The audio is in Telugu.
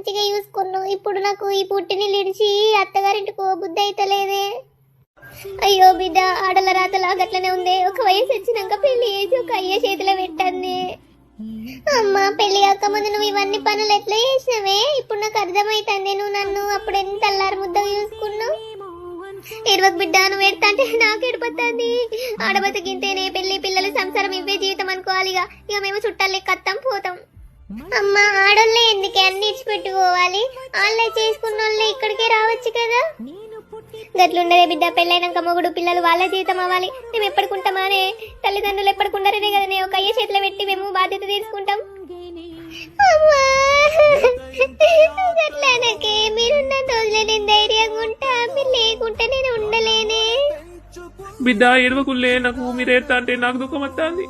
మంచిగా చూసుకున్నాను ఇప్పుడు నాకు ఈ పుట్టిని లిడిచి అత్తగారింటికి ఓ బుద్ధి అయితలేదే. అయ్యో బిడ్డ ఆడల రాతలా గట్లనే ఉంది. ఒక వయసు వచ్చినాక పెళ్ళి చేసి ఒక అయ్య చేతిలో పెట్టండి. అమ్మా పెళ్ళి కాక ముందు నువ్వు ఇవన్నీ పనులు ఎట్లా చేసినవే? ఇప్పుడు నాకు అర్థమైతుంది. నువ్వు నన్ను అప్పుడు ఎంత అల్లారు ముద్దగా చూసుకున్నావు? ఇరవై బిడ్డ నువ్వు ఎడతా అంటే నాకు ఎడిపోతుంది ఆడబతికింతేనే పెళ్ళి పిల్లలు సంసారం ఇవే జీవితం అనుకోవాలిగా. ఇక మేము చుట్టాలు కత్తం పోతాం. అమ్మ ఆడోళ్ళే ఎందుకే అన్ని ఇచ్చిపెట్టుకోవాలి వాళ్ళే చేసుకున్న వాళ్ళే ఇక్కడికే రావచ్చు కదా. గట్లుండదే బిడ్డ పెళ్ళైనాక మొగుడు పిల్లలు వాళ్ళే జీవితం అవ్వాలి. మేము ఎప్పటికుంటామానే? తల్లిదండ్రులు ఎప్పటికుంటారనే కదా నేను ఒక అయ్య చేతిలో పెట్టి మేము బాధ్యత తీసుకుంటాం. అమ్మా, గట్లనకే మీరున్న రోజులే నేను ధైర్యంగా ఉంటా. మీరు లేకుంటే నేను ఉండలేనే. బిడ్డ ఎడవకుల్లే నాకు మీరు ఏడతా అంటే నాకు దుఃఖం వస్తుంది